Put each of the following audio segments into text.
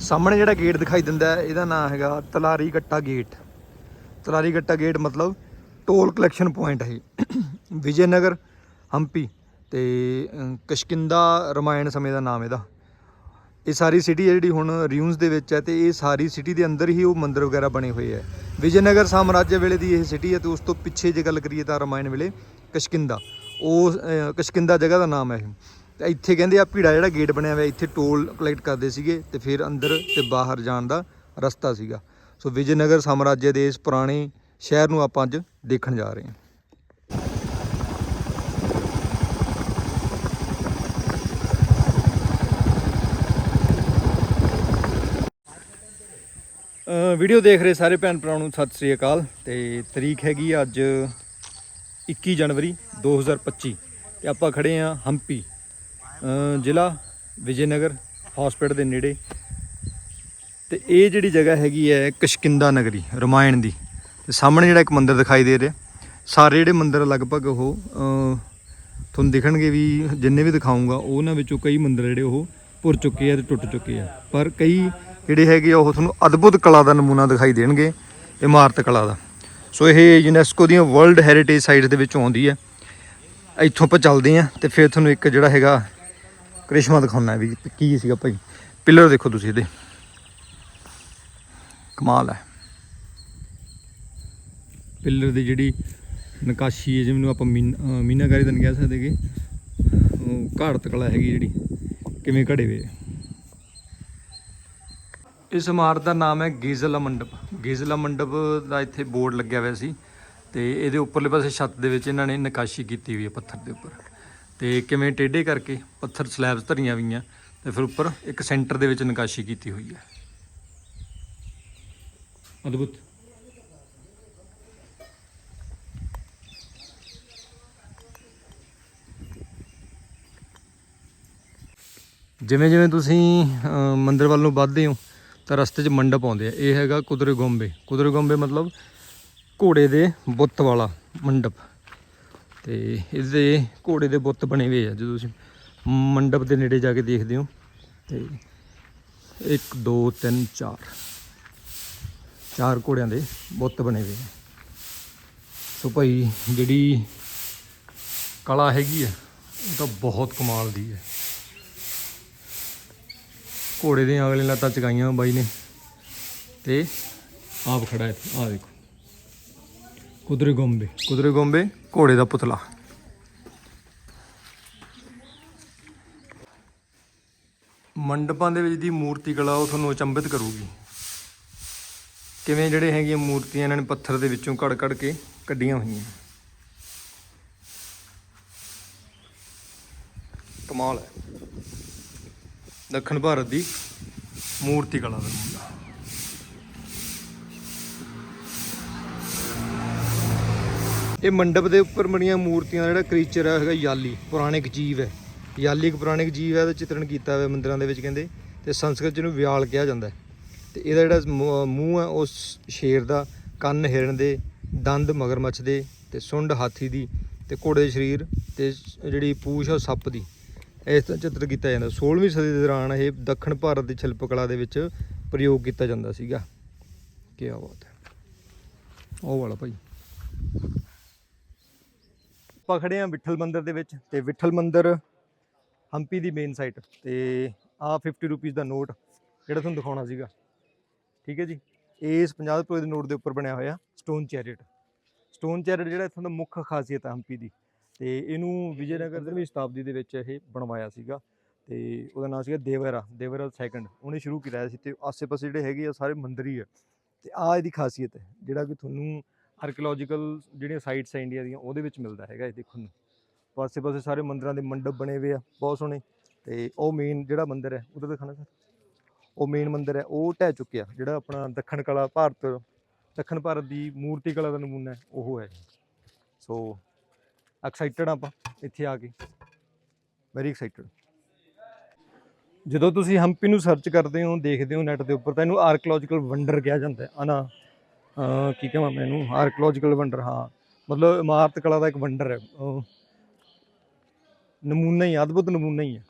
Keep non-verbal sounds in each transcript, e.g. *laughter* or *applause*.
ਸਾਹਮਣੇ ਜਿਹੜਾ ਗੇਟ ਦਿਖਾਈ ਦਿੰਦਾ ਇਹਦਾ ਨਾਮ ਹੈਗਾ ਤਲਾਰੀ ਗੱਟਾ ਗੇਟ ਤਲਾਰੀ ਗੱਟਾ ਗੇਟ ਮਤਲਬ ਟੋਲ ਕਲੈਕਸ਼ਨ ਪੁਆਇੰਟ ਹੈ *coughs* ਵਿਜੇ ਨਗਰ ਹੰਪੀ ਤੇ ਕਸ਼ਕਿੰਦਾ ਰਮਾਇਣ ਸਮੇਂ ਦਾ ਨਾਮ ਇਹਦਾ। ਇਹ ਸਾਰੀ ਸਿਟੀ ਹੈ ਜਿਹੜੀ ਹੁਣ ਰਿਊਨਸ ਦੇ ਵਿੱਚ ਹੈ ਤੇ ਇਹ ਸਾਰੀ ਸਿਟੀ ਦੇ ਅੰਦਰ ਹੀ ਉਹ ਮੰਦਿਰ ਵਗੈਰਾ ਬਣੇ ਹੋਏ ਹੈ। ਵਿਜੇਨਗਰ ਸਾਮਰਾਜ ਵੇਲੇ ਦੀ ਇਹ ਸਿਟੀ ਹੈ ਤੇ ਉਸ ਤੋਂ ਪਿੱਛੇ ਜੇ ਗੱਲ ਕਰੀਏ ਤਾਂ ਰਮਾਇਣ ਵੇਲੇ ਕਸ਼ਕਿੰਦਾ। ਉਹ ਕਸ਼ਕਿੰਦਾ ਜਗ੍ਹਾ ਦਾ ਨਾਮ ਹੈ ਇਹ। ਤੇ ਇੱਥੇ ਕਹਿੰਦੇ ਆ ਭੀੜਾ ਜਿਹੜਾ ਗੇਟ ਬਣਿਆ ਹੋਇਆ, ਇੱਥੇ ਟੋਲ ਕਲੈਕਟ ਕਰਦੇ ਸੀਗੇ ਤੇ ਫਿਰ ਅੰਦਰ ਤੇ ਬਾਹਰ ਜਾਣ ਦਾ ਰਸਤਾ ਸੀਗਾ। ਸੋ ਵਿਜੇਨਗਰ ਸਾਮਰਾਜ ਦੇ ਇਸ ਪੁਰਾਣੇ ਸ਼ਹਿਰ ਨੂੰ ਆਪਾਂ ਅੱਜ ਦੇਖਣ ਜਾ ਰਹੇ ਹਾਂ। ਵੀਡੀਓ ਦੇਖ ਰਹੇ ਸਾਰੇ ਭੈਣ ਭਰਾਵਾਂ ਨੂੰ, ਸਤਿ ਸ੍ਰੀ ਅਕਾਲ। ਤੇ ਤਰੀਕ ਹੈਗੀ ਅੱਜ 21 ਜਨਵਰੀ 2025 ਤੇ ਆਪਾਂ ਖੜੇ ਆ ਹੰਪੀ। ਜ਼ਿਲ੍ਹਾ ਵਿਜੇਨਗਰ ਹਸਪੀਟਲ ਦੇ ਨੇੜੇ। ਤੇ ਇਹ ਜਿਹੜੀ ਜਗ੍ਹਾ ਹੈਗੀ ਹੈ ਕਸ਼ਕਿੰਦਾ ਨਗਰੀ, ਰਮਾਇਣ ਦੀ। ਤੇ ਸਾਹਮਣੇ ਜਿਹੜਾ ਇੱਕ ਮੰਦਿਰ ਦਿਖਾਈ ਦੇ ਰਿਹਾ। ਸਾਰੇ ਜਿਹੜੇ ਮੰਦਿਰ ਲਗਭਗ ਉਹ ਤੁਹਾਨੂੰ ਦਿਖਣਗੇ ਵੀ ਜਿੰਨੇ ਵੀ ਦਿਖਾਉਂਗਾ ਉਹਨਾਂ ਵਿੱਚੋਂ ਕਈ ਮੰਦਿਰ ਜਿਹੜੇ ਉਹ ਭੁਰ ਚੁੱਕੇ ਆ ਤੇ ਟੁੱਟ ਚੁੱਕੇ ਆ। ਪਰ ਕਈ ਜਿਹੜੇ ਹੈਗੇ ਆ, ਉਹ ਤੁਹਾਨੂੰ ਅਦਭੁਤ ਕਲਾ ਦਾ ਨਮੂਨਾ ਦਿਖਾਈ ਦੇਣਗੇ, ਇਮਾਰਤ ਕਲਾ ਦਾ। ਸੋ ਇਹ ਯੂਨੈਸਕੋ ਦੀਆਂ ਵਰਲਡ ਹੈਰੀਟੇਜ ਸਾਈਟਸ ਦੇ ਵਿੱਚੋਂ ਆਉਂਦੀ ਹੈ। ਇੱਥੋਂ ਆਪਾਂ ਚੱਲਦੇ ਆ ਤੇ ਫਿਰ ਤੁਹਾਨੂੰ ਇੱਕ ਜਿਹੜਾ ਹੈਗਾ ਕ੍ਰਿਸ਼ਮਾ ਦਿਖਾਉਣਾ ਵੀ ਕੀ ਸੀਗਾ ਭਾਈ। ਪਿੱਲਰ ਦੇਖੋ ਤੁਸੀਂ ਇਹਦੇ। ਕਮਾਲ ਹੈ। ਪਿੱਲਰ ਦੀ ਜਿਹੜੀ ਨਕਾਸ਼ੀ ਹੈ ਜਿਹਨੂੰ ਆਪਾਂ ਮੀਨ- ਮੀਨਾਕਾਰੀ ਤਾਂ ਨਹੀਂ ਕਹਿ ਸਕਦੇ ਕਿ, ਉਹ ਘਾੜਤ ਕਲਾ ਹੈਗੀ ਜਿਹੜੀ, ਕਿਵੇਂ ਘੜੇ ਵੇ ਇਸ ਇਮਾਰਤ ਦਾ ਨਾਮ ਹੈ ਗੀਜ਼ਲਾ ਮੰਡਪ। ਗੀਜ਼ਲਾ ਮੰਡਪ ਦਾ ਇੱਥੇ ਬੋਰਡ ਲੱਗਿਆ ਹੋਇਆ ਸੀ ਤੇ ਇਹਦੇ ਉੱਪਰਲੇ ਪਾਸੇ ਛੱਤ ਦੇ ਵਿੱਚ ਇਹਨਾਂ ਨੇ ਨਕਾਸ਼ੀ ਕੀਤੀ ਹੋਈ ਹੈ ਪੱਥਰ ਦੇ ਉੱਪਰ। ਤੇ ਕਿਵੇਂ ਟੇਢੇ ਕਰਕੇ ਪੱਥਰ ਸਲੈਬਸ ਧਰੀਆਂ ਹੋਈਆਂ ਤੇ ਫਿਰ ਉੱਪਰ ਇੱਕ ਸੈਂਟਰ ਦੇ ਵਿੱਚ ਨਕਾਸ਼ੀ ਕੀਤੀ ਹੋਈ ਹੈ। ਅਦਭੁਤ। ਜਿਵੇਂ ਜਿਵੇਂ ਤੁਸੀਂ ਮੰਦਿਰ ਵੱਲ ਨੂੰ ਵੱਧਦੇ ਹੋ ਤਾਂ ਰਸਤੇ 'ਚ ਮੰਡਪ ਆਉਂਦੇ ਆ। ਇਹ ਹੈਗਾ ਕੁਦਰੇ ਗੋਂਬੇ। ਕੁਦਰੇ ਗੋਂਬੇ ਮਤਲਬ ਘੋੜੇ ਦੇ ਬੁੱਤ ਵਾਲਾ ਮੰਡਪ। ਤੇ ਇਸਦੇ ਘੋੜੇ ਦੇ ਬੁੱਤ ਬਣੇ ਹੋਏ ਆ, ਜਦੋਂ ਤੁਸੀਂ ਮੰਡਪ ਦੇ ਨੇੜੇ ਜਾ ਕੇ ਦੇਖਦੇ ਹੋ। ਤੇ 1 2 3 4 ਚਾਰ ਘੋੜਿਆਂ ਦੇ ਬੁੱਤ ਬਣੇ ਹੋਏ ਆ। ਸੋ ਭਾਈ, ਜਿਹੜੀ ਕਲਾ ਹੈਗੀ ਆ, ਉਹ ਤਾਂ ਬਹੁਤ ਕਮਾਲ ਦੀ ਹੈ ਘੋੜੇ ਦੀਆਂ ਅਗਲੇ ਲੱਤਾਂ ਚਗਾਈਆਂ ਬਾਈ ਨੇ। ਤੇ ਆਪ ਖੜਾ ਹੈ ਆ ਦੇਖੋ। ਕੁਦਰੇ ਗੋਂਬੇ। ਕੁਦਰੇ ਗੋਂਬੇ, ਘੋੜੇ ਦਾ ਪੁਤਲਾ। ਮੰਡਪਾਂ ਦੇ ਵਿੱਚ ਦੀ ਮੂਰਤੀ ਕਲਾ ਉਹ ਤੁਹਾਨੂੰ ਅਚੰਭਿਤ ਕਰੂਗੀ। ਕਿਵੇਂ ਜਿਹੜੇ ਹੈਗੀਆਂ ਮੂਰਤੀਆਂ ਇਹਨਾਂ ਨੇ ਪੱਥਰ ਦੇ ਵਿੱਚੋਂ ਕੜ ਕੜ ਕੇ ਕੱਢੀਆਂ ਹੋਈਆਂ। ਕਮਾਲ ਹੈ। ਦੱਖਣ ਭਾਰਤ ਦੀ ਮੂਰਤੀ ਕਲਾ ਦਾ ਨਮੂਨਾ ਇਹ ਮੰਡਪ ਦੇ ਉੱਪਰ ਬਣੀਆਂ ਮੂਰਤੀਆਂ ਦਾ ਜਿਹੜਾ ਕ੍ਰੀਚਰ ਹੈ ਹੈਗਾ ਯਾਲੀ, ਪੁਰਾਣਿਕ ਜੀਵ ਹੈ। ਯਾਲੀ ਇੱਕ ਪੁਰਾਣਿਕ ਜੀਵ ਹੈ ਦਾ ਚਿਤਰਣ ਕੀਤਾ ਹੋਇਆ ਮੰਦਿਰਾਂ ਦੇ ਵਿੱਚ ਕਹਿੰਦੇ, ਤੇ ਸੰਸਕ੍ਰਿਤ ਜਿਹਨੂੰ ਵਿਆਲ ਕਿਹਾ ਜਾਂਦਾ ਹੈ। ਤੇ ਇਹਦਾ ਜਿਹੜਾ ਮੂੰਹ ਮੂੰਹ ਹੈ, ਉਹ ਸ਼ੇਰ ਦਾ, ਕੰਨ ਹਿਰਨ ਦੇ, ਦੰਦ ਮਗਰਮੱਛ ਦੇ, ਤੇ ਸੁੰਡ ਹਾਥੀ ਦੀ, ਤੇ ਘੋੜੇ ਦੇ ਸਰੀਰ, ਤੇ ਜਿਹੜੀ ਪੂਛ ਆ, ਉਹ ਸੱਪ ਦੀ। ਇਸ ਤਰ੍ਹਾਂ ਚਿੱਤਰ ਕੀਤਾ ਜਾਂਦਾ। 16ਵੀਂ ਸਦੀ ਦੇ ਦੌਰਾਨ ਇਹ ਦੱਖਣ ਭਾਰਤ ਦੀ ਸ਼ਿਲਪ ਕਲਾ ਦੇ ਵਿੱਚ ਪ੍ਰਯੋਗ ਕੀਤਾ ਜਾਂਦਾ ਸੀਗਾ। ਕੀ ਬਾਤ ਹੈ। ਉਹ ਵਾਲਾ ਭਾਈ। ਆਪਾਂ ਖੜੇ ਆ ਵਿਠਲ ਮੰਦਿਰ ਦੇ ਵਿੱਚ ਤੇ ਵਿਠਲ ਮੰਦਿਰ ਹੰਪੀ ਦੀ ਮੇਨ ਸਾਈਟ ਤੇ ਆ 50 ਰੁਪਏ ਦਾ ਨੋਟ ਜਿਹੜਾ ਤੁਹਾਨੂੰ ਦਿਖਾਉਣਾ ਸੀਗਾ। ਠੀਕ ਹੈ ਜੀ? ਇਸ 50 ਰੁਪਏ ਦੇ ਨੋਟ ਦੇ ਉੱਪਰ ਬਣਿਆ ਹੋਇਆ ਸਟੋਨ ਚੈਰੀਟ ਸਟੋਨ ਚੈਰਿਟ ਜਿਹੜਾ ਇੱਥੋਂ ਦਾ ਮੁੱਖ ਖਾਸੀਅਤ ਹੈ ਹੰਪੀ ਦੀ। ਤੇ ਇਹਨੂੰ ਵਿਜੇਨਗਰ ਦੀ ਸ਼ਤਾਬਦੀ ਦੇ ਵਿੱਚ ਇਹ ਬਣਵਾਇਆ ਸੀਗਾ। ਤੇ ਉਹਦਾ ਨਾਮ ਸੀਗਾ ਦੇਵਰਾ ਦੇਵਰਾ ਸੈਕੰਡ ਉਹਨੇ ਸ਼ੁਰੂ ਕੀਤਾ ਸੀ ਤੇ ਆਸੇ-ਪਾਸੇ ਜਿਹੜੇ ਹੈਗੇ ਆ ਸਾਰੇ ਮੰਦਿਰ ਹੀ ਆ। ਤੇ ਆ ਇਹਦੀ ਖਾਸੀਅਤ ਹੈ, ਜਿਹੜਾ ਕਿ ਤੁਹਾਨੂੰ ਆਰਕੀਓਲੋਜੀਕਲ ਜਿਹੜੀਆਂ ਸਾਈਟਸ ਹੈ ਇੰਡੀਆ ਦੀਆਂ, ਉਹਦੇ ਵਿੱਚ ਮਿਲਦਾ ਹੈਗਾ ਇਹ ਦੇਖਣ ਨੂੰ। ਪਾਸੇ-ਪਾਸੇ ਸਾਰੇ ਮੰਦਰਾਂ ਦੇ ਮੰਡਪ ਬਣੇ ਹੋਏ ਆ, ਬਹੁਤ ਸੋਹਣੇ। ਤੇ ਉਹ ਮੇਨ ਜਿਹੜਾ ਮੰਦਿਰ ਹੈ, ਉਹਦਾ ਦਿਖਾਣਾ ਸਰ ਉਹ ਮੇਨ ਮੰਦਿਰ ਹੈ, ਉਹ ਢਹਿ ਚੁੱਕਿਆ, ਜਿਹੜਾ ਆਪਣਾ ਦੱਖਣ ਕਲਾ ਭਾਰਤ, ਦੱਖਣ ਭਾਰਤ ਦੀ ਮੂਰਤੀ ਕਲਾ ਦਾ ਨਮੂਨਾ ਹੈ, ਉਹ ਹੈ। ਸੋ ਐਕਸਾਈਟਡ ਆਪਾਂ ਇੱਥੇ ਆ ਕੇ। ਵੈਰੀ ਐਕਸਾਈਟਡ ਜਦੋਂ ਤੁਸੀਂ ਹੰਪੀ ਨੂੰ ਸਰਚ ਕਰਦੇ ਹੋ, ਦੇਖਦੇ ਹੋ ਨੈਟ ਦੇ ਉੱਪਰ, ਤਾਂ ਇਹਨੂੰ ਆਰਕੀਓਲੋਜੀਕਲ ਵੰਡਰ ਕਿਹਾ ਜਾਂਦਾ ਹੈ। ਹਨਾ ਕੀ ਕਹਾਂ ਮੈਂ ਇਹਨੂੰ? ਆਰਕੀਓਲੋਜੀਕਲ ਵੰਡਰ ਹਾਂ। ਮਤਲਬ ਇਮਾਰਤ ਕਲਾ ਦਾ ਇੱਕ ਵੰਡਰ ਹੈ। ਨਮੂਨਾ ਹੀ ਅਦਭੁਤ ਨਮੂਨਾ ਹੀ ਹੈ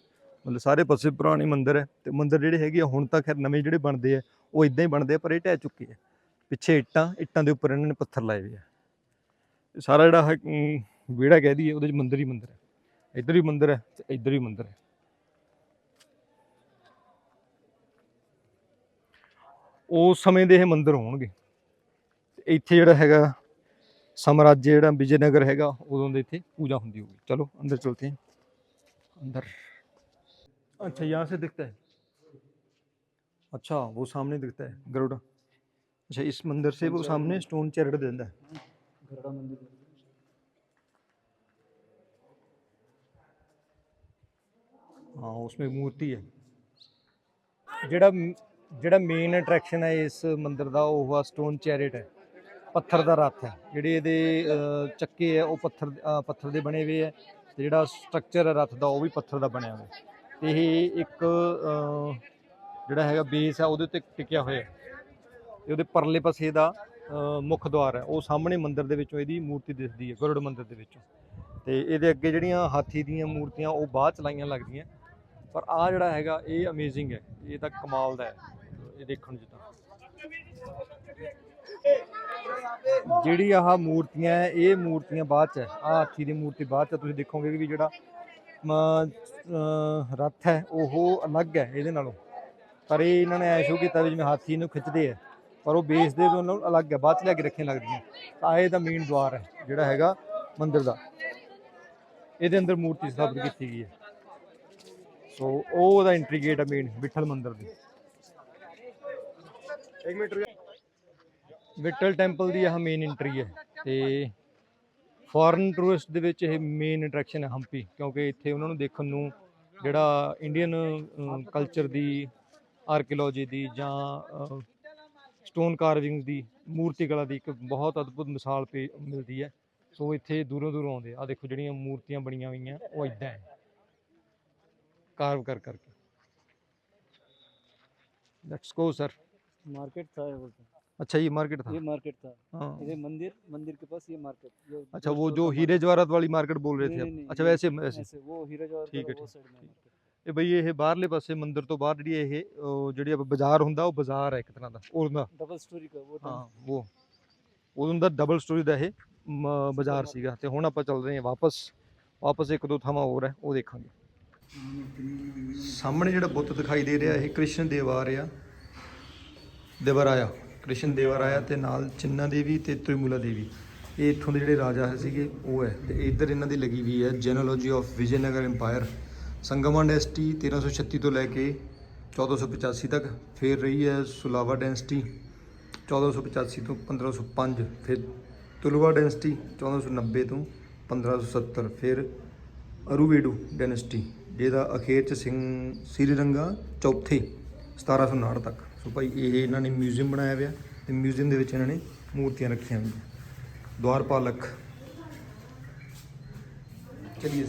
ਮਤਲਬ ਸਾਰੇ ਪਾਸੇ ਪੁਰਾਣੇ ਮੰਦਿਰ ਹੈ ਤੇ ਮੰਦਿਰ ਜਿਹੜੇ ਹੈਗੇ ਆ ਹੁਣ ਤਾਂ ਖੈਰ ਨਵੇਂ ਜਿਹੜੇ ਬਣਦੇ ਆ ਉਹ ਇਦਾਂ ਹੀ ਬਣਦੇ ਆ ਪਰ ਇਹ ਢਹਿ ਚੁੱਕੇ ਆ। ਪਿੱਛੇ ਇੱਟਾਂ ਇੱਟਾਂ ਦੇ ਉੱਪਰ ਇਹਨਾਂ ਨੇ ਪੱਥਰ ਲਾਏ ਹੋਏ ਆ। ਸਾਰਾ ਜਿਹੜਾ ਹੈ, ਵਿਹੜਾ ਕਹਿ ਦਈਏ ਉਹਦੇ ਚ ਮੰਦਿਰ ਹੀ ਮੰਦਿਰ ਹੈ। ਇੱਧਰ ਹੀ ਮੰਦਿਰ ਹੈ ਤੇ ਇੱਧਰ ਹੀ ਮੰਦਿਰ ਹੈ। ਉਸ ਸਮੇਂ ਦੇ ਇਹ ਮੰਦਿਰ ਹੋਣਗੇ। ਇੱਥੇ ਜਿਹੜਾ ਹੈਗਾ ਸਮਰਾਜ ਜਿਹੜਾ ਵਿਜੇਨਗਰ ਹੈਗਾ ਉਦੋਂ ਦੇ ਇੱਥੇ ਪੂਜਾ ਹੁੰਦੀ ਹੋਗੀ ਚਲੋ ਅੰਦਰ ਚਲਤੇ ਹਾਂ अंदर अच्छा यहाँ से दिखता है अच्छा वो सामने दिखता है गरुड़ा अच्छा इस मंदिर से वो सामने स्टोन चैरट देता है हाँ उसमें मूर्ति है जोड़ा जोड़ा मेन अट्रैक्शन है इस मंदिर का वह स्टोन चैरिट है ਪੱਥਰ ਦਾ ਰੱਥ ਹੈ। ਜਿਹੜੇ ਇਹਦੇ ਚੱਕੇ ਆ ਉਹ ਪੱਥਰ ਪੱਥਰ ਦੇ ਬਣੇ ਹੋਏ ਹੈ ਤੇ ਜਿਹੜਾ ਸਟਰਕਚਰ ਹੈ ਰੱਥ ਦਾ, ਉਹ ਵੀ ਪੱਥਰ ਦਾ ਬਣਿਆ ਹੋਇਆ ਹੈ। ਤੇ ਇਹ ਇੱਕ ਜਿਹੜਾ ਹੈਗਾ ਬੇਸ ਹੈ, ਉਹਦੇ ਉੱਤੇ ਟਿਕਿਆ ਹੋਇਆ ਹੈ। ਤੇ ਉਹਦੇ ਪਰਲੇ ਪਾਸੇ ਦਾ ਮੁੱਖ ਦੁਆਰ ਹੈ। ਉਹ ਸਾਹਮਣੇ ਮੰਦਿਰ ਦੇ ਵਿੱਚੋਂ ਇਹਦੀ ਮੂਰਤੀ ਦਿਸਦੀ ਹੈ, ਗਰੁੜ ਮੰਦਿਰ ਦੇ ਵਿੱਚੋਂ। ਤੇ ਇਹਦੇ ਅੱਗੇ ਜਿਹੜੀਆਂ ਹਾਥੀ ਦੀਆਂ ਮੂਰਤੀਆਂ, ਉਹ ਬਾਅਦ ਚ ਲਾਈਆਂ ਲੱਗਦੀਆਂ। ਪਰ ਆ ਜਿਹੜਾ ਹੈਗਾ, ਇਹ ਅਮੇਜ਼ਿੰਗ ਹੈ। ਇਹ ਤਾਂ ਕਮਾਲ ਦਾ ਹੈ। ਇਹ ਦੇਖਣ ਨੂੰ ਜਿੱਦਾਂ। ਜਿਹੜੀ ਆਹ ਮੂਰਤੀਆਂ ਹੈ, ਇਹ ਮੂਰਤੀਆਂ ਬਾਅਦ ਚ ਹੈ। ਆਹ ਹਾਥੀ ਦੀ ਮੂਰਤੀ ਬਾਅਦ ਚ ਤੁਸੀਂ ਦੇਖੋਗੇ ਵੀ ਜਿਹੜਾ ਰੱਥ ਹੈ, ਉਹ ਅਲੱਗ ਹੈ ਇਹਦੇ ਨਾਲੋਂ। ਪਰ ਇਹ ਇਹਨਾਂ ਨੇ ਐ ਸ਼ੋ ਕੀਤਾ ਵੀ ਜਿਵੇਂ ਹਾਥੀ ਨੂੰ ਖਿੱਚਦੇ ਆ ਪਰ ਉਹ ਬੇਸ ਦੇ ਨਾਲੋਂ ਅਲੱਗ ਹੈ, ਬਾਅਦ ਚ ਲਿਆ ਕੇ ਰੱਖੀਆਂ ਲੱਗਦੀਆਂ। ਤਾਂ ਇਹ ਤਾਂ ਮੇਨ ਦੁਆਰ ਹੈ, ਜਿਹੜਾ ਹੈਗਾ ਮੰਦਿਰ ਦਾ। ਇਹਦੇ ਅੰਦਰ ਮੂਰਤੀ ਸਥਾਪਿਤ ਕੀਤੀ ਗਈ ਹੈ। ਸੋ ਉਹ ਉਹਦਾ ਐਂਟਰੀ ਗੇਟ ਹੈ ਮੇਨ ਵਿਠਲ ਮੰਦਿਰ ਦੀ। ਇੱਕ ਮਿੰਟ ਵਿਟਲ ਟੈਂਪਲ ਦੀ ਇਹ ਮੇਨ ਐਂਟਰੀ ਹੈ ਤੇ ਫੋਰਨ ਟੂਰਿਸਟ ਦੇ ਵਿੱਚ ਇਹ ਮੇਨ ਅਟਰੈਕਸ਼ਨ ਹੈ ਹੰਪੀ, ਕਿਉਂਕਿ ਇੱਥੇ ਉਹਨਾਂ ਨੂੰ ਦੇਖਣ ਨੂੰ ਜਿਹੜਾ ਇੰਡੀਅਨ ਕਲਚਰ ਦੀ ਆਰਕੀਓਲੋਜੀ ਦੀ ਜਾਂ ਸਟੋਨ ਕਾਰਵਿੰਗ ਦੀ ਮੂਰਤੀ ਕਲਾ ਦੀ ਇੱਕ ਬਹੁਤ ਅਦਭੁਤ ਮਿਸਾਲ ਪੇ, ਮਿਲਦੀ ਹੈ। ਸੋ ਇੱਥੇ ਦੂਰੋਂ ਦੂਰੋਂ ਆਉਂਦੇ ਆ। ਦੇਖੋ ਜਿਹੜੀਆਂ ਮੂਰਤੀਆਂ ਬਣੀਆਂ ਹੋਈਆਂ, ਉਹ ਇਦਾਂ ਹੈ। ਕਾਰਵ ਕਰ ਕਰਕੇ। ਲੈਟਸ ਗੋ ਸਰ ਮਾਰਕੀਟ ਸਾਹਿਬ ਬੋਲਦੇ अच्छा ये मार्केट था ये मार्केट था हाँ ये मंदिर मंदिर के पास ये मार्केट ये अच्छा जो वो store जो का हीरे जवाहरात वाली मार्केट बोल रहे नहीं, थे नहीं, आप नहीं, अच्छा ये वैसे वैसे ऐसे वो हीरा जवाहर ठीक है, वो ठीक, साइड में market। ਇਹ ਬਈ ਇਹ ਬਾਹਰਲੇ ਪਾਸੇ ਮੰਦਿਰ ਤੋਂ ਬਾਹਰ ਜਿਹੜੀ ਇਹ ਉਹ ਜਿਹੜੀ ਆਪਾਂ ਬਾਜ਼ਾਰ ਹੁੰਦਾ ਉਹ ਬਾਜ਼ਾਰ ਹੈ ਇੱਕ ਤਰ੍ਹਾਂ ਦਾ ਉਹਦਾ डबल स्टोरी का वो ਹਾਂ था ਉਹ ਉਦੋਂ ਦਾ ਡਬਲ ਸਟੋਰੀ ਦਾ ਇਹ ਮ- ਬਾਜ਼ਾਰ ਸੀਗਾ ਤੇ ਹੁਣ ਆਪਾਂ ਚੱਲ ਰਹੇ ਹਾਂ ਵਾਪਸ ਵਾਪਸ ਇੱਕ ਦੋ ਥਾਵਾਂ ਹੋਰ ਹੈ ਉਹ ਦੇਖਾਂਗੇ ਸਾਹਮਣੇ ਜਿਹੜਾ ਬੁੱਤ ਦਿਖਾਈ ਦੇ ਰਿਹਾ ਇਹ ਕ੍ਰਿਸ਼ਨ ਦੇਵਾਰਿਆ ਦੇਵਰਾਇਆ ਕ੍ਰਿਸ਼ਨ ਦੇਵਾ ਰਾਇਆ ਤੇ ਨਾਲ ਚਿੰਨਾ ਦੇਵੀ ਤੇ ਤ੍ਰਿਮੂਲਾ ਦੇਵੀ। ਇਹ ਇੱਥੋਂ ਦੇ ਜਿਹੜੇ ਰਾਜਾ ਸੀਗੇ, ਉਹ ਹੈ। ਤੇ ਇੱਧਰ ਇਹਨਾਂ ਦੀ ਲੱਗੀ ਹੋਈ ਹੈ genealogy of Vijayanagar empire Sangama dynasty 1336 ਤੋਂ ਲੈ ਕੇ 1485 ਤੱਕ, ਫਿਰ ਰਹੀ ਹੈ ਸੁਲਾਵਾ ਡੈਂਸਟੀ 1485 ਤੋਂ 1505 ਫਿਰ ਤੁਲਵਾ ਡੈਂਸਟੀ 1490 ਤੋਂ 1570 ਫਿਰ ਅਰੂਵੇਡੂ ਡੈਨਸਟੀ ਜਿਹਦਾ ਅਖੇਰ ਚ ਸਿੰਘ ਸ੍ਰੀਰੰਗਾ ਚੌਥੇ 1759 ਤੱਕ। ਸੋ ਭਾਈ ਇਹ ਇਹਨਾਂ ਨੇ ਮਿਊਜ਼ੀਅਮ ਬਣਾਇਆ ਹੋਇਆ ਤੇ ਮਿਊਜ਼ੀਅਮ ਦੇ ਵਿੱਚ ਇਹਨਾਂ ਨੇ ਮੂਰਤੀਆਂ ਰੱਖੀਆਂ ਹੋਈਆਂ। ਦੁਆਰਪਾਲਕ ਚਲਿਏ।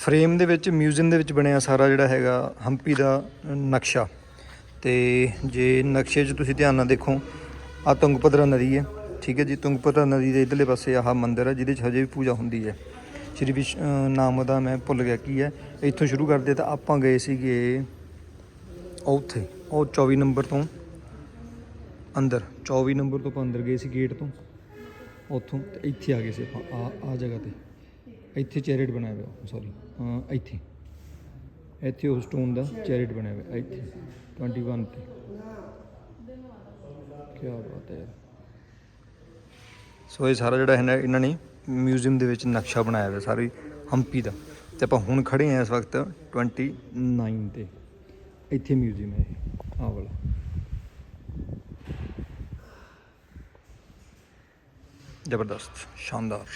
ਫਰੇਮ ਦੇ ਵਿੱਚ, ਮਿਊਜ਼ੀਅਮ ਦੇ ਵਿੱਚ ਬਣਿਆ ਸਾਰਾ ਜਿਹੜਾ ਹੈਗਾ ਹੰਪੀ ਦਾ ਨਕਸ਼ਾ। ਤੇ ਜੇ ਨਕਸ਼ੇ 'ਚ ਤੁਸੀਂ ਧਿਆਨ ਨਾਲ ਦੇਖੋ ਆ ਤੁੰਗਭਦਰਾ ਨਦੀ ਹੈ, ਠੀਕ ਹੈ ਜੀ? ਤੁੰਗਭਦਰਾ ਨਦੀ ਦੇ ਇਧਰਲੇ ਪਾਸੇ ਆਹ ਮੰਦਿਰ ਹੈ, ਜਿਹਦੇ 'ਚ ਹਜੇ ਵੀ ਪੂਜਾ ਹੁੰਦੀ ਹੈ। ਸ਼੍ਰੀ ਵਿਸ਼ ਨਾਮ ਦਾ ਮੈਂ ਭੁੱਲ ਗਿਆ ਕੀ ਹੈ। ਇੱਥੋਂ ਸ਼ੁਰੂ ਕਰਦੇ ਤਾਂ ਆਪਾਂ ਗਏ ਸੀਗੇ ਉੱਥੇ। ਉਹ 24 ਨੰਬਰ ਤੋਂ ਅੰਦਰ 24 ਨੰਬਰ ਤੋਂ ਆਪਾਂ ਅੰਦਰ ਗਏ ਸੀ ਗੇਟ ਤੋਂ। ਉੱਥੋਂ ਤੇ ਇੱਥੇ ਆ ਗਏ ਸੀ ਆਪਾਂ, ਆ ਆ ਜਗ੍ਹਾ ਤੇ। ਇੱਥੇ ਚੈਰਿਟ ਬਣਾਇਆ ਹੋਇਆ ਸੌਰੀ ਹਾਂ, ਇੱਥੇ। ਇੱਥੇ ਉਹ ਸਟੋਨ ਦਾ ਚੈਰਿਟ ਬਣਿਆ ਹੋਇਆ, ਇੱਥੇ 21 ਤੇ। ਕੀ ਬਾਤ ਹੈ ਯਾਰ। ਸੋ ਇਹ ਸਾਰਾ ਜਿਹੜਾ ਹੈ ਨਾ ਇਹਨਾਂ ਨੇ ਮਿਊਜ਼ੀਅਮ ਦੇ ਵਿੱਚ ਨਕਸ਼ਾ ਬਣਾਇਆ ਹੋਇਆ, ਸਾਰੀ ਹੰਪੀ ਦਾ। ਤੇ ਆਪਾਂ ਹੁਣ ਖੜੇ ਆ ਇਸ ਵਕਤ 29 ਤੇ। ਇੱਥੇ ਮਿਊਜ਼ੀਅਮ ਹੈ ਇਹ। Avla. Zeberdast, Şandar.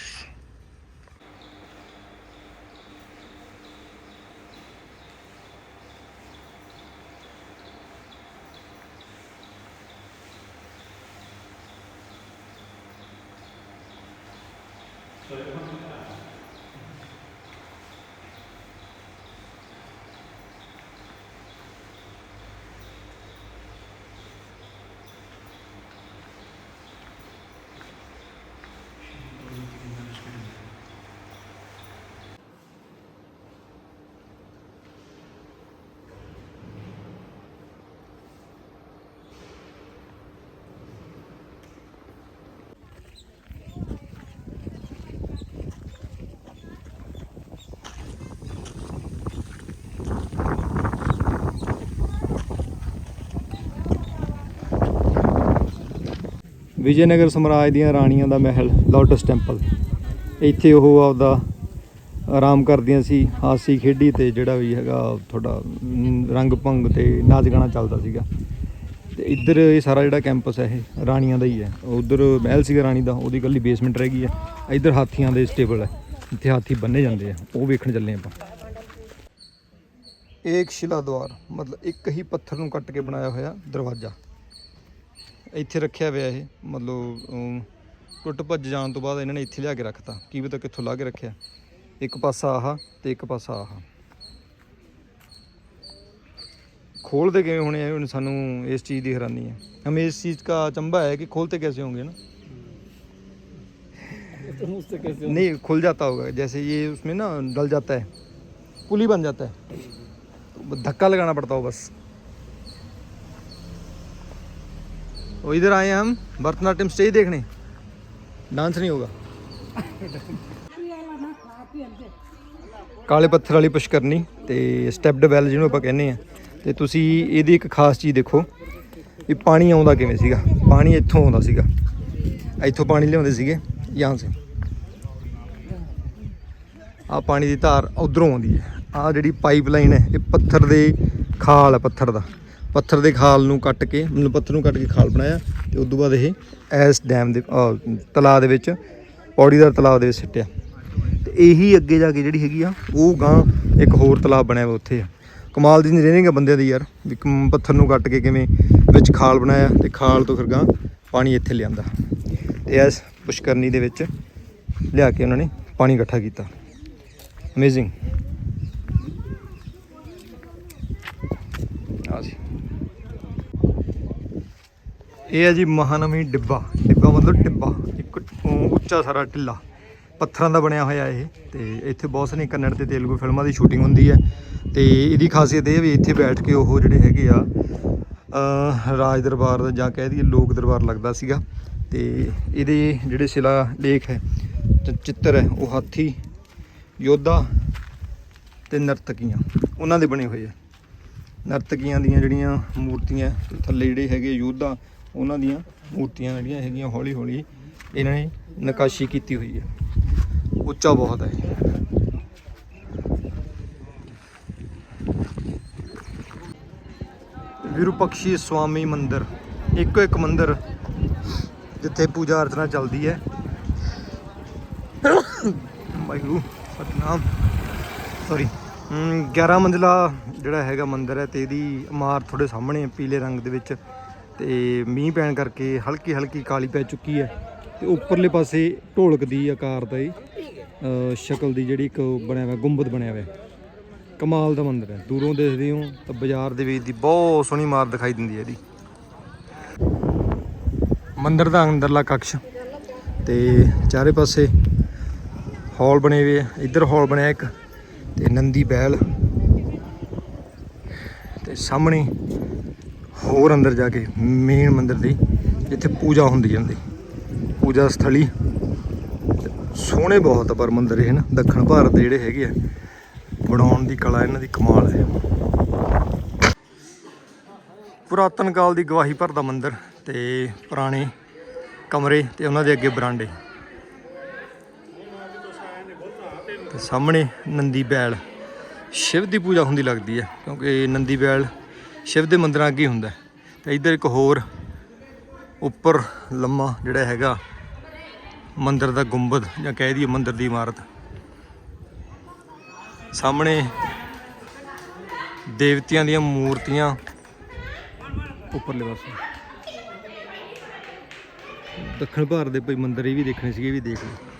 ਵਿਜੇਨਗਰ ਸਮਰਾਜ ਦੀਆਂ ਰਾਣੀਆਂ ਦਾ ਮਹਿਲ, ਲੋਟਸ ਟੈਂਪਲ। ਇੱਥੇ ਉਹ ਆਪਦਾ ਆਰਾਮ ਕਰਦੀਆਂ ਸੀ, ਹਾਸੀ ਖੇਡੀ ਤੇ ਜਿਹੜਾ ਵੀ ਹੈਗਾ ਤੁਹਾਡਾ ਰੰਗ ਭੰਗ ਤੇ ਨਾਚ ਗਾਣਾ ਚੱਲਦਾ ਸੀਗਾ। ਤੇ ਇੱਧਰ ਇਹ ਸਾਰਾ ਜਿਹੜਾ ਕੈਂਪਸ ਹੈ, ਇਹ ਰਾਣੀਆਂ ਦਾ ਹੀ ਹੈ। ਉਧਰ ਮਹਿਲ ਸੀਗਾ ਰਾਣੀ ਦਾ, ਉਹਦੀ ਇਕੱਲੀ ਬੇਸਮੈਂਟ ਰਹਿ ਗਈ ਹੈ। ਇੱਧਰ ਹਾਥੀਆਂ ਦੇ ਸਟੇਬਲ ਹੈ ਇੱਥੇ ਹਾਥੀ ਬੰਨੇ ਜਾਂਦੇ ਆ, ਉਹ ਵੇਖਣ ਚੱਲੇ ਆਪਾਂ। ਇੱਕ ਸ਼ਿਲਾ ਦੁਆਰ ਮਤਲਬ ਇੱਕ ਹੀ ਪੱਥਰ ਨੂੰ ਕੱਟ ਕੇ ਬਣਾਇਆ ਹੋਇਆ ਦਰਵਾਜ਼ਾ। ਇੱਥੇ ਰੱਖਿਆ ਹੋਇਆ ਇਹ ਮਤਲਬ ਟੁੱਟ ਭੱਜ ਜਾਣ ਤੋਂ ਬਾਅਦ ਇਹਨਾਂ ਨੇ ਇੱਥੇ ਲਿਆ ਕੇ ਰੱਖਤਾ ਕੀ ਪਤਾ ਕਿੱਥੋਂ ਲਾ ਕੇ ਰੱਖਿਆ ਇੱਕ ਪਾਸਾ ਆਹ ਤੇ ਇੱਕ ਪਾਸਾ ਆਹ खोलते कैसे होने हैं हूँ सानू इस चीज़ की हैरानी है हमें इस चीज़ का अचंबा है कि खोलते कैसे होंगे ना तो कैसे नहीं खुल जाता होगा जैसे ये उसमें ना डल जाता है पुली बन जाता है तो धक्का लगाना पड़ता हो बस और इधर आए हैं हम भरतनाट्यम स्टेज देखने डांस नहीं होगा ਕਾਲੇ ਪੱਥਰ ਵਾਲੀ ਪੁਸ਼ਕਰਨੀ ਤੇ ਸਟੈਪਡ ਵੈਲ ਜਿਹਨੂੰ ਆਪਾਂ ਕਹਿੰਦੇ ਆ ਤੇ ਤੁਸੀਂ ਇਹਦੀ ਇੱਕ ਖਾਸ ਚੀਜ਼ ਦੇਖੋ ਵੀ ਪਾਣੀ ਆਉਂਦਾ ਕਿਵੇਂ ਸੀਗਾ ਪਾਣੀ ਇੱਥੋਂ ਆਉਂਦਾ ਸੀਗਾ ਇੱਥੋਂ ਪਾਣੀ ਲਿਆਉਂਦੇ ਸੀਗੇ ਯਹਾਂ ਸੇ ਆ ਪਾਣੀ ਦੀ ਧਾਰ ਉਧਰੋਂ ਆਉਂਦੀ ਹੈ ਆ ਜਿਹੜੀ ਪਾਈਪਲਾਈਨ ਹੈ ਇਹ ਪੱਥਰ ਦੇ ਖਾਲ ਹੈ ਪੱਥਰ ਦਾ ਪੱਥਰ ਦੇ ਖਾਲ ਨੂੰ ਕੱਟ ਕੇ, ਮਤਲਬ ਪੱਥਰ ਨੂੰ ਕੱਟ ਕੇ ਖਾਲ ਬਣਾਇਆ ਤੇ ਉਸ ਤੋਂ ਬਾਅਦ ਇਹ ਐਸ ਡੈਮ ਦੇ ਤਲਾਅ ਦੇ ਵਿੱਚ, ਪੌੜੀਦਾਰ ਤਲਾਅ ਦੇ ਵਿੱਚ ਸਿੱਟਿਆ। ਤੇ ਇਹੀ ਅੱਗੇ ਜਾ ਕੇ ਜਿਹੜੀ ਹੈਗੀ ਆ, ਉਹ ਗਾਂ ਇੱਕ ਹੋਰ ਤਲਾਬ ਬਣਿਆ ਵਾ ਉੱਥੇ ਆ। ਕਮਾਲ ਦੀ ਇੰਜੀਨੀਅਰਿੰਗ ਆ ਬੰਦਿਆਂ ਦੀ ਯਾਰ, ਵੀ ਕਮ- ਪੱਥਰ ਨੂੰ ਕੱਟ ਕੇ ਕਿਵੇਂ ਵਿੱਚ ਖਾਲ ਬਣਾਇਆ ਤੇ ਖਾਲ ਤੋਂ ਫਿਰ ਗਾਂ ਪਾਣੀ ਇੱਥੇ ਲਿਆਂਦਾ। ਤੇ ਇਸ ਪੁਸ਼ਕਰਨੀ ਦੇ ਵਿੱਚ ਲਿਆ ਕੇ ਉਹਨਾਂ ਨੇ ਪਾਣੀ ਇਕੱਠਾ ਕੀਤਾ। ਅਮੇਜ਼ਿੰਗ ਆ ਜੀ। ਇਹ ਹੈ ਜੀ ਮਹਾਨਵੀ ਡਿੱਬਾ। ਡਿੱਬਾ ਮਤਲਬ ਟਿੱਬਾ ਇੱਕ ਉੱਚਾ ਸਾਰਾ ਟਿੱਲਾ ਪੱਥਰਾਂ ਦਾ ਬਣਿਆ ਹੋਇਆ ਇਹ। ਤੇ ਇੱਥੇ ਬਹੁਤ ਸਾਰੀਆਂ ਕੰਨੜ ਤੇ ਤੇਲਗੂ ਫਿਲਮਾਂ ਦੀ ਸ਼ੂਟਿੰਗ ਹੁੰਦੀ ਹੈ। ਤੇ ਇਹਦੀ ਖਾਸੀਅਤ ਇਹ ਵੀ ਇੱਥੇ ਬੈਠ ਕੇ ਉਹ ਜਿਹੜੇ ਹੈਗੇ ਆ ਰਾਜ ਦਰਬਾਰ ਦਾ ਜਾਂ ਕਹਿ ਦਈਏ ਲੋਕ ਦਰਬਾਰ ਲੱਗਦਾ ਸੀਗਾ। ਤੇ ਇਹਦੇ ਜਿਹੜੇ ਸ਼ਿਲਾ ਲੇਖ ਹੈ ਚਿੱਤਰ ਹੈ, ਉਹ ਹਾਥੀ, ਯੋਧਾ ਤੇ ਨਰਤਕੀਆਂ। ਉਹਨਾਂ ਦੇ ਬਣੇ ਹੋਏ ਆ। ਨਰਤਕੀਆਂ ਦੀਆਂ ਜਿਹੜੀਆਂ ਮੂਰਤੀਆਂ ਥੱਲੇ ਜਿਹੜੇ ਹੈਗੇ ਯੋਧਾ ਉਹਨਾਂ ਦੀਆਂ ਮੂਰਤੀਆਂ ਜਿਹੜੀਆਂ ਹੈਗੀਆਂ ਹੌਲੀ ਹੌਲੀ ਇਹਨਾਂ ਨੇ ਨਕਾਸ਼ੀ ਕੀਤੀ ਹੋਈ ਹੈ। ਉੱਚਾ ਬਹੁਤ ਹੈ ਵਿਰੂਪਕਸ਼ੀ ਸਵਾਮੀ ਮੰਦਿਰ, ਇੱਕੋ ਇੱਕ ਮੰਦਿਰ ਜਿੱਥੇ ਪੂਜਾ ਅਰਚਨਾ ਚੱਲਦੀ ਹੈ। ਵਾਹਿਗੁਰੂ, ਸਤਨਾਮ। ਸੌਰੀ 11 ਮੰਜ਼ਿਲਾ ਜਿਹੜਾ ਹੈਗਾ ਮੰਦਿਰ ਹੈ ਤੇ ਇਹਦੀ ਇਮਾਰਤ ਤੁਹਾਡੇ ਸਾਹਮਣੇ ਪੀਲੇ ਰੰਗ ਦੇ ਵਿੱਚ। ਤੇ ਮੀਂਹ ਪੈਣ ਕਰਕੇ ਹਲਕੀ ਹਲਕੀ ਕਾਲੀ ਪੈ ਚੁੱਕੀ ਹੈ ਤੇ ਉੱਪਰਲੇ ਪਾਸੇ ਢੋਲਕ ਦੀ ਆਕਾਰ ਦਾ ਇਹ ਸ਼ਕਲ ਦੀ ਜਿਹੜੀ ਇੱਕ ਬਣਿਆ ਹੋਇਆ, ਗੁੰਬਦ ਬਣਿਆ ਹੋਇਆ। ਕਮਾਲ ਦਾ ਮੰਦਿਰ ਹੈ। ਦੂਰੋਂ ਦੇਖਦੇ ਹੋ ਤਾਂ ਬਾਜ਼ਾਰ ਦੇ ਵਿੱਚ ਦੀ ਬਹੁਤ ਸੋਹਣੀ ਮਾਰ ਦਿਖਾਈ ਦਿੰਦੀ ਹੈ ਇਹਦੀ। ਮੰਦਿਰ ਦਾ ਅੰਦਰਲਾ ਕਕਸ਼ ਤੇ ਚਾਰੇ ਪਾਸੇ ਹਾਲ ਬਣੇ ਹੋਏ ਆ। ਇੱਧਰ ਹਾਲ ਬਣਿਆ ਇੱਕ ਤੇ ਨੰਦੀ ਬੈਲ ਤੇ ਸਾਹਮਣੇ ਹੋਰ ਅੰਦਰ ਜਾ ਕੇ ਮੇਨ ਮੰਦਿਰ ਦੀ ਜਿੱਥੇ ਪੂਜਾ ਹੁੰਦੀ ਜਾਂਦੀ। ਪੂਜਾ ਸਥਲੀ। ਸੋਹਣੇ ਬਹੁਤ ਆ ਪਰ ਮੰਦਿਰ ਇਹ ਨਾ, ਦੱਖਣ ਭਾਰਤ ਦੇ ਜਿਹੜੇ ਹੈਗੇ ਆ ਬਣਾਉਣ ਦੀ ਕਲਾ ਇਹਨਾਂ ਦੀ ਕਮਾਲ ਹੈ। ਪੁਰਾਤਨ ਕਾਲ ਦੀ ਗਵਾਹੀ ਭਰਦਾ ਮੰਦਿਰ ਤੇ ਪੁਰਾਣੇ ਕਮਰੇ ਤੇ ਉਹਨਾਂ ਦੇ ਅੱਗੇ ਬਰਾਂਡੇ। ਤੇ ਸਾਹਮਣੇ ਨੰਦੀ ਬੈਲ। ਸ਼ਿਵ ਦੀ ਪੂਜਾ ਹੁੰਦੀ ਲੱਗਦੀ ਹੈ, ਕਿਉਂਕਿ ਨੰਦੀ ਬੈਲ ਸ਼ਿਵ ਦੇ ਮੰਦਿਰਾਂ ਅੱਗੇ ਹੁੰਦਾ। ਤੇ ਇੱਧਰ ਇੱਕ ਹੋਰ ਉੱਪਰ ਲੰਮਾ ਜਿਹੜਾ ਹੈਗਾ ਮੰਦਿਰ ਦਾ ਗੁੰਬਦ ਜਾਂ ਕਹਿ ਦਈਏ ਮੰਦਿਰ ਦੀ ਇਮਾਰਤ। ਸਾਹਮਣੇ ਦੇਵਤਿਆਂ ਦੀਆਂ ਮੂਰਤੀਆਂ ਉੱਪਰਲੇ ਪਾਸੇ। ਦੱਖਣ ਭਾਰਤ ਦੇ ਕੋਈ ਮੰਦਿਰ ਇਹ ਵੀ ਦੇਖਣੇ ਸੀਗੇ ਇਹ ਵੀ ਦੇਖ ਲਓ।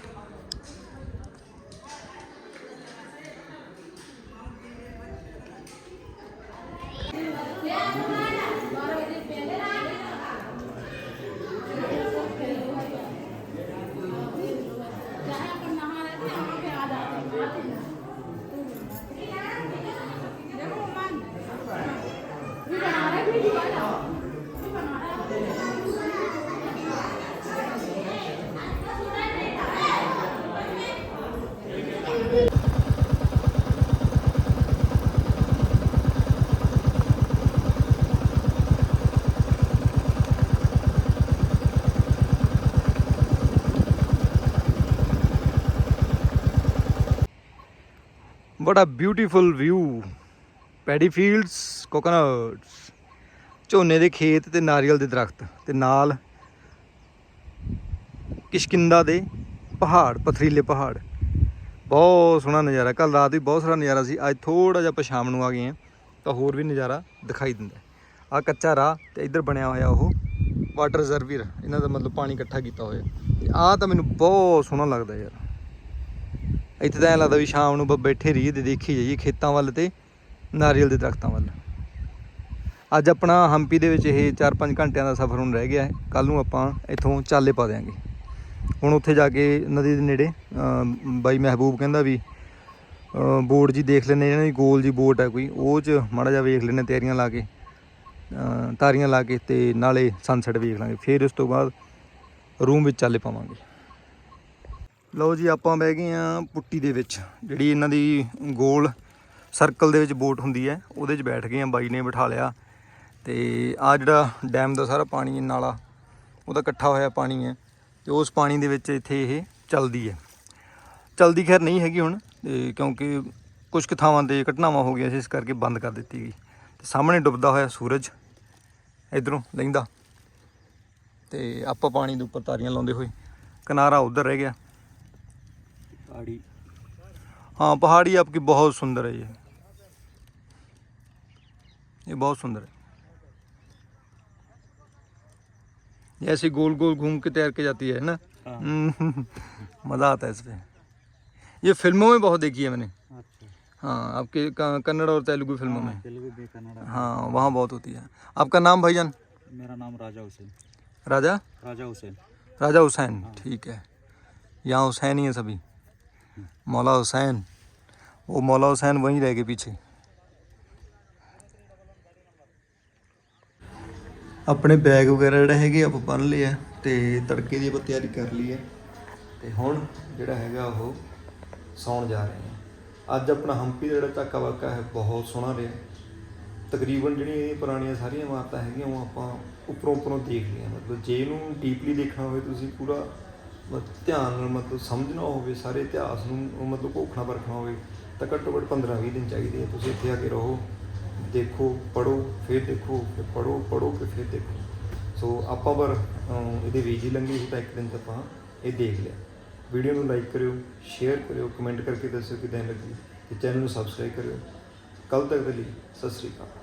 ਬੜਾ beautiful view paddy fields coconuts ਝੋਨੇ ਦੇ ਖੇਤ ਤੇ ਨਾਰੀਅਲ ਦੇ ਦਰਖਤ ਤੇ ਨਾਲ ਕਿਸ਼ਕਿੰਦਾ ਦੇ ਪਹਾੜ, ਪਥਰੀਲੇ ਪਹਾੜ। ਬਹੁਤ ਸੋਹਣਾ ਨਜ਼ਾਰਾ ਕੱਲ ਰਾਤ ਵੀ ਬਹੁਤ ਸੋਹਣਾ ਨਜ਼ਾਰਾ ਸੀ, ਅੱਜ ਥੋੜਾ ਜਿਹਾ ਆਪਾਂ ਸ਼ਾਮ ਨੂੰ ਆ ਗਏ ਆ ਤਾਂ ਹੋਰ ਵੀ ਨਜ਼ਾਰਾ ਦਿਖਾਈ ਦਿੰਦਾ ਆ ਕੱਚਾ ਰਾਹ ਤੇ ਇੱਧਰ ਬਣਿਆ ਹੋਇਆ ਉਹ ਵਾਟਰ ਰਿਜ਼ਰਵੀਅਰ ਇਹਨਾਂ ਦਾ ਮਤਲਬ ਪਾਣੀ ਇਕੱਠਾ ਕੀਤਾ ਹੋਇਆ। ਤੇ ਆਹ ਤਾਂ ਮੈਨੂੰ ਬਹੁਤ ਸੋਹਣਾ ਲੱਗਦਾ ਯਾਰ। ਇੱਥੇ ਤਾਂ ਐਂ ਲੱਗਦਾ ਵੀ ਸ਼ਾਮ ਨੂੰ ਬੈਠੇ ਰਹੀਏ ਤੇ ਦੇਖੀ ਜਾਈਏ ਖੇਤਾਂ ਵੱਲ ਤੇ ਨਾਰੀਅਲ ਦੇ ਦਰਖਤਾਂ ਵੱਲ। ਅੱਜ ਆਪਣਾ ਹੰਪੀ ਦੇ ਵਿੱਚ ਇਹ 4-5 ਘੰਟਿਆਂ ਦਾ ਸਫ਼ਰ ਹੁਣ ਰਹਿ ਗਿਆ ਹੈ। ਕੱਲ ਨੂੰ ਆਪਾਂ ਇੱਥੋਂ ਚਾਲੇ ਪਾ ਦਿਆਂਗੇ। ਹੁਣ ਉੱਥੇ ਜਾ ਕੇ ਨਦੀ ਦੇ ਨੇੜੇ ਬਾਈ ਮਹਿਬੂਬ ਕਹਿੰਦਾ ਵੀ ਬੋਰਡ ਜੀ ਦੇਖ ਲੈਨੇ ਇਹਨਾਂ ਦੀ ਗੋਲ ਜੀ ਬੋਟ ਹੈ ਕੋਈ, ਉਹ ਚ ਮਾੜਾ ਜਿਹਾ ਵੇਖ ਲੈਨੇ ਤਿਆਰੀਆਂ ਲਾ ਕੇ ਤਾਰੀਆਂ ਲਾ ਕੇ ਤੇ ਨਾਲੇ ਸਨਸੈਟ ਵੇਖ ਲਾਂਗੇ। ਫਿਰ ਉਸ ਤੋਂ ਬਾਅਦ ਰੂਮ ਵਿੱਚ ਚਾਲੇ ਪਾਵਾਂਗੇ। ਲਓ ਜੀ, ਆਪਾਂ ਬਹਿ ਗਏ ਆ ਪੁੱਟੀ ਦੇ ਵਿੱਚ, ਜਿਹੜੀ ਇਹਨਾਂ ਦੀ ਗੋਲ ਸਰਕਲ ਦੇ ਵਿੱਚ ਬੋਟ ਹੁੰਦੀ ਹੈ, ਉਹਦੇ 'ਚ ਬੈਠ ਗਏ ਆ ਬਾਈ ਨੇ ਬਿਠਾ ਲਿਆ। ਤੇ ਆ ਜਿਹੜਾ ਡੈਮ ਦਾ ਸਾਰਾ ਪਾਣੀ ਨਾਲਾ, ਉਹਦਾ ਇਕੱਠਾ ਹੋਇਆ ਪਾਣੀ ਹੈ ਤੇ ਉਸ ਪਾਣੀ ਦੇ ਵਿੱਚ ਇੱਥੇ ਇਹ ਚੱਲਦੀ ਹੈ। ਚੱਲਦੀ ਖੈਰ ਨਹੀਂ ਹੈਗੀ ਹੁਣ, ਤੇ ਕਿਉਂਕਿ ਕੁਝ ਕੁ ਥਾਵਾਂ ਤੇ ਘਟਨਾਵਾਂ ਹੋ ਗਈਆਂ ਸੀ, ਇਸ ਕਰਕੇ ਬੰਦ ਕਰ ਦਿੱਤੀ ਗਈ। ਤੇ ਸਾਹਮਣੇ ਡੁੱਬਦਾ ਹੋਇਆ ਸੂਰਜ, ਇਧਰੋਂ ਲਹਿੰਦਾ ਤੇ ਆਪਾਂ ਪਾਣੀ ਦੇ ਉੱਪਰ ਤਾਰੀਆਂ ਲਾਉਂਦੇ ਹੋਏ, ਕਿਨਾਰਾ ਉਧਰ ਰਹਿ ਗਿਆ। गाड़ी हाँ पहाड़ी आपकी बहुत सुंदर है ये। ये बहुत सुंदर है। ये ऐसे गोल गोल घूम के तैर के जाती है ना? हाँ। *laughs* मज़ा आता है इसमें ये फ़िल्मों में बहुत देखी है मैंने। अच्छा। हाँ आपके कन्नड़ और तेलुगु फ़िल्मों में। भी कन्नड़ा हाँ वहाँ बहुत होती है। आपका नाम भाईजान? मेरा नाम राजा हुसैन। राजा? राजा हुसैन। राजा हुसैन ठीक है। यहाँ हुसैन ही है सभी। मौला हुसैन वो मौला हुसैन वहीं रह गए पीछे ਆਪਣੇ ਬੈਗ ਵਗੈਰਾ ਜਿਹੜੇ ਹੈਗੇ ਆਪਾਂ ਬੰਨ ਲਏ ਆ ਤੇ ਤੜਕੇ ਦੀ ਆਪਾਂ ਤਿਆਰੀ ਕਰ ਲਈ ਹੈ ਤੇ ਹੁਣ ਜਿਹੜਾ ਹੈਗਾ ਉਹ ਸੌਣ ਜਾ ਰਹੇ ਹਾਂ ਅੱਜ ਆਪਣਾ ਹੰਪੀ ਦਾ ਜਿਹੜਾ ਝਾਕਾ ਵਾਕਾ ਹੈ ਬਹੁਤ ਸੋਹਣਾ ਰਿਹਾ ਤਕਰੀਬਨ ਜਿਹੜੀਆਂ ਇਹਦੀਆਂ ਪੁਰਾਣੀਆਂ ਸਾਰੀਆਂ ਇਮਾਰਤਾਂ ਹੈਗੀਆਂ ਉਹ ਆਪਾਂ ਉੱਪਰੋਂ ਉੱਪਰੋਂ ਦੇਖ ਲਈਆਂ ਮਤਲਬ ਜੇ ਇਹਨੂੰ ਡੀਪਲੀ ਦੇਖਣਾ ਹੋਵੇ ਤੁਸੀਂ ਪੂਰਾ ਮਤ- ਧਿਆਨ ਨਾਲ ਮਤਲਬ ਸਮਝਣਾ ਹੋਵੇ ਸਾਰੇ ਇਤਿਹਾਸ ਨੂੰ ਮਤਲਬ ਘੋਖਣਾ ਪਰਖਣਾ ਹੋਵੇ ਤਾਂ ਘੱਟੋ ਘੱਟ 15 20 ਦਿਨ ਚਾਹੀਦੇ ਆ। ਤੁਸੀਂ ਇੱਥੇ ਆ ਕੇ ਰਹੋ ਦੇਖੋ ਪੜੋ ਫਿਰ ਦੇਖੋ ਫਿਰ ਪੜੋ ਪੜੋ ਕਿ ਫਿਰ ਦੇਖੋ। ਸੋ ਆਪਾਂ ਪਰ ਅਮ, ਇਹਦੇ ਵੀਜੀ ਲੰਗੀ ਸੀ ਤਾਂ ਇੱਕ ਦਿਨ 'ਚ ਆਪਾਂ ਇਹ ਦੇਖ ਲਿਆ। ਵੀਡੀਓ ਨੂੰ ਲਾਈਕ ਕਰਿਓ ਸ਼ੇਅਰ ਕਰਿਓ ਕਮੈਂਟ ਕਰਕੇ ਦੱਸਿਓ ਕਿਦਾਂ ਲੱਗੀ ਤੇ ਚੈਨਲ ਨੂੰ ਸਬਸਕ੍ਰਾਈਬ ਕਰਿਓ। ਕੱਲ ਤੱਕ ਦੇ ਲਈ ਸਤਿ ਸ੍ਰੀ ਅਕਾਲ।